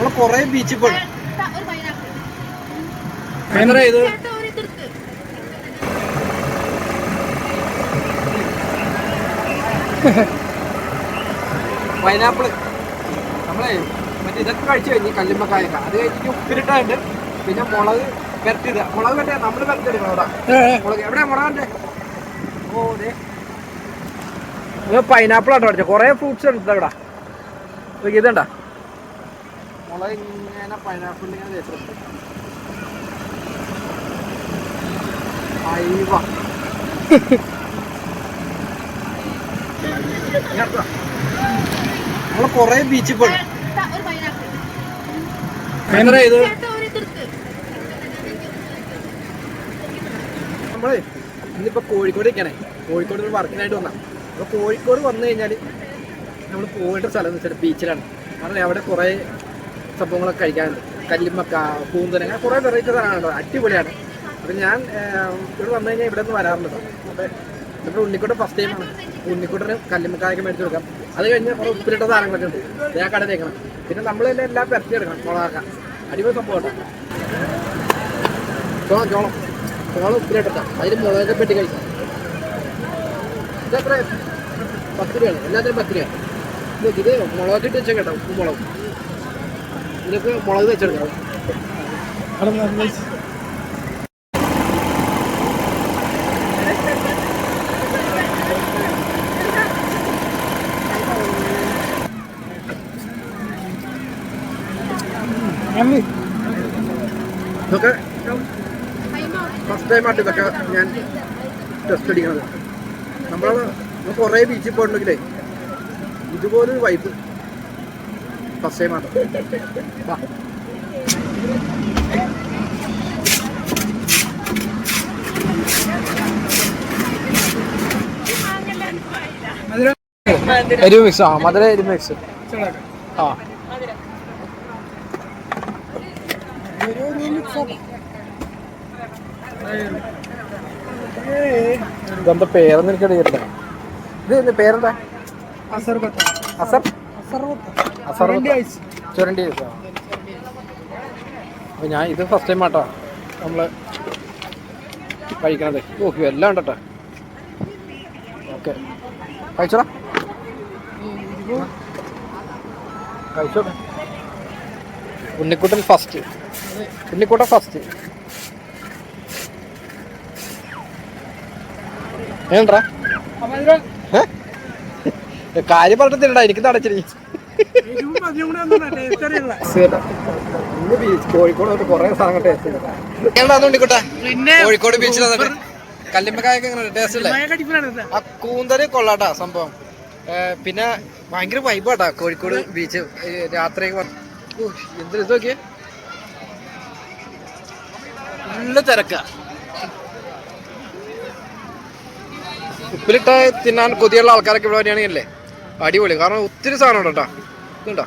നമ്മൾ കൊറേ ബീച്ചിൽ പോയി. പൈനാപ്പിൾ ഇത്? പൈനാപ്പിൾ. നമ്മളെ മറ്റേ ഇതൊക്കെ കഴിച്ചു കഴിഞ്ഞ് കല്ലുമ്മക്കായൊക്കെ. അത് കഴിഞ്ഞിട്ട് ഉപ്പിരിട്ടുണ്ട് പിന്നെ മുളക് പെരട്ടിത് മുളക് വരട്ടെ നമ്മൾ പെരട്ടിയെടുക്കണം അവിടെ. മുളക്. എവിടെയാ മുളകണ്ടേ ഓ അതെ പൈനാപ്പിൾ ആട്ടോ അടിച്ചത് കുറേ ഫ്രൂട്ട്സ് ഉണ്ട് ഇവിടെ ഇതണ്ട? മുളക് ഇങ്ങനെ പൈനാപ്പിൾ ഇങ്ങനെ തേച്ചിട്ടുണ്ട്? അയ്യവ. നമ്മൾ കൊറേ ബീച്ചിൽ പോയി. എന്താ ഇത്? നമ്മൾ ഇന്നിപ്പോ കോഴിക്കോട് നിൽക്കണേ കോഴിക്കോട് ഒരു വർക്കിനായിട്ട് വന്ന. അപ്പൊ കോഴിക്കോട് വന്നു കഴിഞ്ഞാൽ നമ്മൾ പോയിട്ട് സ്ഥലം വെച്ചാൽ ബീച്ചിലാണ് കാരണം അവിടെ കുറേ സംഭവങ്ങളൊക്കെ കഴിക്കാനുണ്ട് കല്ലുമ്മക്ക പൂന്തന അങ്ങനെ കുറേ വെറൈറ്റി സാധനങ്ങളുണ്ട്. അടിപൊളിയാണ്. അപ്പം ഞാൻ ഇവിടെ വന്നു കഴിഞ്ഞാൽ ഇവിടെ നിന്ന് വരാറുണ്ട് അപ്പോൾ നമ്മുടെ ഉണ്ണിക്കുട്ടൻ ഫസ്റ്റ് ടൈമാണ് ഉണ്ണിക്കുട്ടന് കല്ലുമ്മക്കായൊക്കെ മേടിച്ച് കൊടുക്കാം. അത് കഴിഞ്ഞ് കുറേ ഉപ്പിലിട്ട സാധനങ്ങളൊക്കെ ഉണ്ട്. ഞാൻ കട തേക്കണം പിന്നെ നമ്മൾ തന്നെ എല്ലാം പെരട്ടി എടുക്കണം. മുളകാക്കാം അടിപൊളി സംഭവം കേട്ടോ. ചോളം ചോളം. ചോളം ഉപ്പിലിട്ടാം അതിന് മുളകൊക്കെ പെട്ടി കഴിക്കാം. ഇതെത്ര പത്ത് രൂപയാണ്. എല്ലാത്തിനും പത്ത് രൂപയാണ്. ഇത് മുളകൊക്കെ ഇട്ട് വെച്ചാൽ കേട്ടോ. ഉപ്പ് മുളക്. ഇതൊക്കെ മുളക് വെച്ചെടുക്കാം. ഇതൊക്കെ ഫസ്റ്റ് ടൈമായിട്ട് ഇതൊക്കെ ഞാൻ ടെസ്റ്റ് അടിക്കണത്. നമ്മൾ നമ്മൾ കുറേ ബീച്ചിൽ പോയിട്ടുണ്ടെങ്കിലേ ഇതുപോലൊരു വൈബ് ഫസ്റ്റ് ടൈമാണ് എരിവ് മിക്സ് ആ മധുര എരിവ് മിക്സ് ആ. ഇതെന്താ പേരെന്ന് എനിക്ക് അറിയില്ല ഇത് പേരെന്താ? അസർ അസർ ചുരണ്ടി ഐസ്. അപ്പൊ ഞാൻ ഇത് ഫസ്റ്റ് ടൈം ആട്ടോ. നമ്മൾ കഴിക്കണത്. ഓ എല്ലാം ഉണ്ട് കേട്ടോ ഓക്കെ. കഴിച്ചോടാ. കഴിച്ചോ. ഉണ്ണിക്കുട്ടൻ ഫസ്റ്റ് ഉണ്ണിക്കുട്ടൻ ഫസ്റ്റ് ഏണ്ടാ കാര്യം പറഞ്ഞിട്ട് തിന്നടാ എനിക്ക് തടച്ചിരി. ഇന്ന് ബീച്ച് കോഴിക്കോട് വന്നിട്ട് കുറേ സാധനങ്ങൾ ടേസ്റ്റ് ഉണ്ണിക്കുട്ടാ കോഴിക്കോട് ബീച്ചിൽ വന്നിട്ട് കല്ലുമ്മക്കായൊക്കെ എങ്ങനെ ടേസ്റ്റ് അല്ലേ ആ കൂന്തൽ കൊള്ളാട്ടാ സംഭവം. പിന്നെ ഭയങ്കര വൈബാട്ടാ കോഴിക്കോട് ബീച്ച് രാത്രി എന്ത് ഇത് നോക്കിയേ? നല്ല തിരക്ക. ഉപ്പിലിട്ട തിന്നാൻ കൊതിയുള്ള ആൾക്കാരൊക്കെ ഇവിടെ വരികയാണെങ്കിലേ അടിപൊളി. കാരണം ഒത്തിരി സാധനം ഉണ്ട് കേട്ടോ